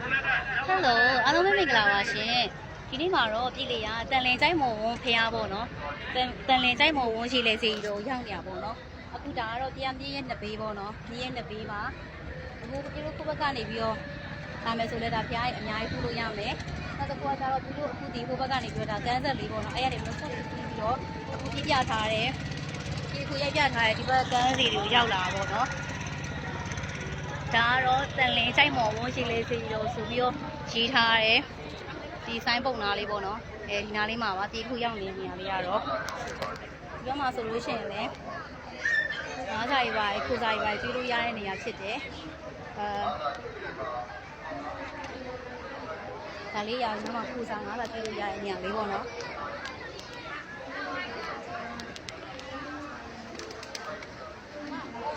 ဟယ်လိုအားလုံးပဲမင်္ဂလာပါရှင်ဒီနေ့မှာတော့ပြည်လေရတန်လင်ကျိုင်းမုံဝန်းဖျားပေါ့နော်တန်တန်လင်ကျိုင်းမုံဝန်းရှိလေစီတို့ရောက်နေတာပေါ့နော်အခုဒါကတော့တရားပြည့်ရဲ့နှစ်ပေးပေါ့နော်ပြည့်ရဲ့နှစ်ပေးမှာအခုပြည်လို့ခုဘက်ကနေပြီးတော့လာမယ်ဆိုလဲဒါဖျားရဲ့အများကြီးပြုလို့ရမယ်နောက်တစ်ခုကကျတော့ပြည်လို့အခုဒီဟိုဘက်ကနေပြီးတော့ဒါကန်းဆက်လေးပေါ့နော်အဲ့ရနေပြီးတော့ဆက်ပြီးပြီးတော့အခုပြပြထားတယ်ဒီခုရိုက်ပြထားတယ်ဒီဘက်ကန်းစီတွေကိုရောက်လာပေါ့နော် ဒါကတော့တန်လင်းကြိုက်မော်ဝန်းရှိလေးစီတော့ဆိုပြီးတော့ရေးထားတယ်ဒီဆိုင်ပုံနာလေးပေါ့နော်အဲဒီနားလေးမှာပါတီခုရောက်နေတဲ့နေရာလေးကတော့ဒီဘက်မှာဆိုလို့ရှိရင်လည်းငါးစားရီပါခုစားရီပါကျွေးလို့ရတဲ့နေရာဖြစ်တယ်အဲဒါလေးရအောင်ဒီမှာခုစားငါးစားကျွေးလို့ရတဲ့နေရာလေးပေါ့နော်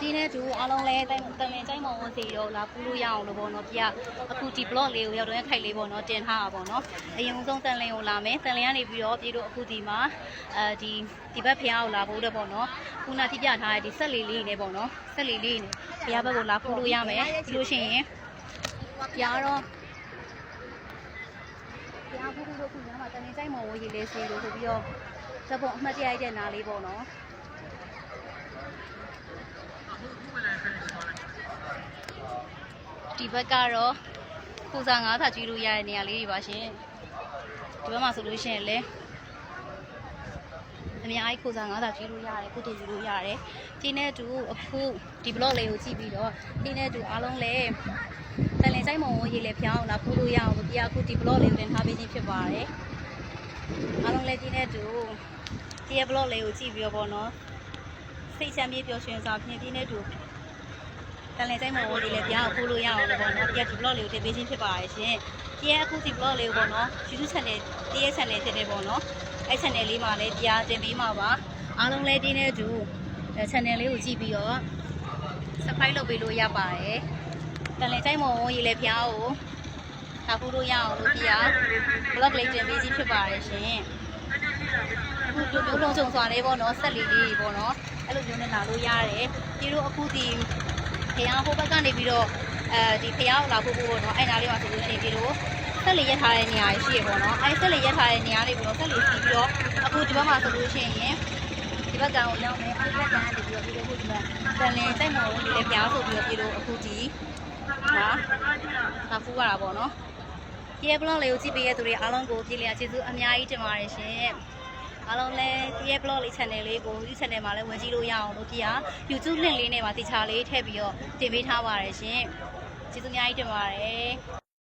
ဒီနေ့သူအားလုံးလဲတန်တန်လင်းကြိုက်မော်ဝန်းစီတော့လာပူလို့ရအောင်လို့ပေါ့နော်ပြအခုဒီ blog လေးကိုရောက်တော့ခိုက်လေးပေါ့နော်တင်ထားတာပေါ့နော်အရင်ဆုံးတန်လင်းကိုလာမယ်တန်လင်းကနေပြီးတော့ပြည်တော့အခုဒီမှာအဲဒီဒီဘက်ဖျားကိုလာဖို့တဲ့ပေါ့နော်ခုနတိပြထားတဲ့ဒီဆက်လေးလေးနေပေါ့နော်ဆက်လေးလေးနေဖျားဘက်ကိုလာပူလို့ရမယ်ပြီးလို့ရှိရင်ပြားတော့ပြားဖို့လို့ခုညမှာတန်လင်းကြိုက်မော်ဝန်းကြီးလေးစီလို့ဆိုပြီးတော့ဇက်ပုံအမှတ်တရရဲ့နားလေးပေါ့နော် ဒီဘက်ကတော့ပူစာ9သာကျွေးလို့ရတဲ့နေရာလေးတွေပါရှင်ဒီဘက်မှာဆိုလို့ရှိရင်လည်းအများကြီးပူစာ9သာကျွေးလို့ရတယ်ကုတူကျွေးလို့ရတယ်ဒီနဲ့တူအခုဒီ blog လေးကိုကြည့်ပြီးတော့ဒီနဲ့တူအားလုံးလည်းတန်လင်ဆိုင်မုံရေးလေဖျောင်းလာပူလို့ရအောင်လို့ပြအခုဒီ blog လေးကိုတင်ထားပေးခြင်းဖြစ်ပါတယ်အားလုံးလည်းဒီနဲ့တူဒီရဲ့ blog လေးကိုကြည့်ပြီးတော့ပေါ့နော်စိတ်ချမ်းမြေပျော်ရွှင်စွာဖြင့်ဒီနဲ့တူ တန်လည်တိုင်းမှာဝေါ်ဒီလည်းပြားကိုပို့လို့ရအောင်လို့ပေါ့နော်ပြားဒီ blog လေးကိုတင်ပေးခြင်းဖြစ်ပါတယ်ရှင်ပြားအခုဒီ blog လေးကိုပေါ့နော် YouTube channel တရဲ့ channel ဖြစ်တယ်ပေါ့နော်အဲ channel လေးမှာလည်းပြားတင်ပေးမှာပါအားလုံးလည်းတင်းနေတူအဲ channel လေးကိုကြည့်ပြီးတော့ subscribe လုပ်ပေးလို့ရပါတယ်တန်လည်တိုင်းမှာဝေါ်ရည်လည်းပြားကိုဒါပို့လို့ရအောင်လို့ပြား blog လေးတင်ပေးခြင်းဖြစ်ပါတယ်ရှင်အခုလိုမျိုးလုံးစုံစွာလေးပေါ့နော်ဆက်လီလေးပေါ့နော်အဲ့လိုမျိုးနဲ့လာလို့ရတယ်ဒီလိုအခုဒီ ဖះဟိုဘက်ကနေပြီးတော့အဲဒီဖះကိုလာဖို့ဖို့ပေါ့နော်အဲ့နားလေးမှာဆိုလို့ရှိရင်ဒီလိုဆက်လေးရက်ထားတဲ့နေရာရှိရပေါ့နော်အဲ့ဆက်လေးရက်ထားတဲ့နေရာလေးပြီးတော့ဆက်လေးစီးပြီးတော့အခုဒီဘက်မှာဆိုလို့ရှိရင်ဒီဘက်ကကိုရောက်မယ်အဲ့ဒီဘက်ကနေပြီးတော့ဒီလိုခုဒီမှာတန်လင်းတိုက်မော်ဝင်လေပြားဆိုပြီးတော့ဒီလိုအခုဒီဟာဒါဖူးရတာပေါ့နော်ဒီရဲ့ blog လေးကိုကြည့်ပေးရတဲ့သူတွေအားလုံးကိုပြည်လည်ကျေးဇူးအများကြီးတင်ပါတယ်ရှင် အားလုံးလည်းဒီရဲ့ blog လေး channel လေးကိုဒီ channel မှာလည်းဝင်ကြည့်လို့ရအောင်လို့ပြရ YouTube link လေးနဲ့ပါတခြားလေးထည့်ပြီးတော့တင်ပေးထားပါတယ်ရှင်ကျေးဇူးအများကြီးတင်ပါတယ်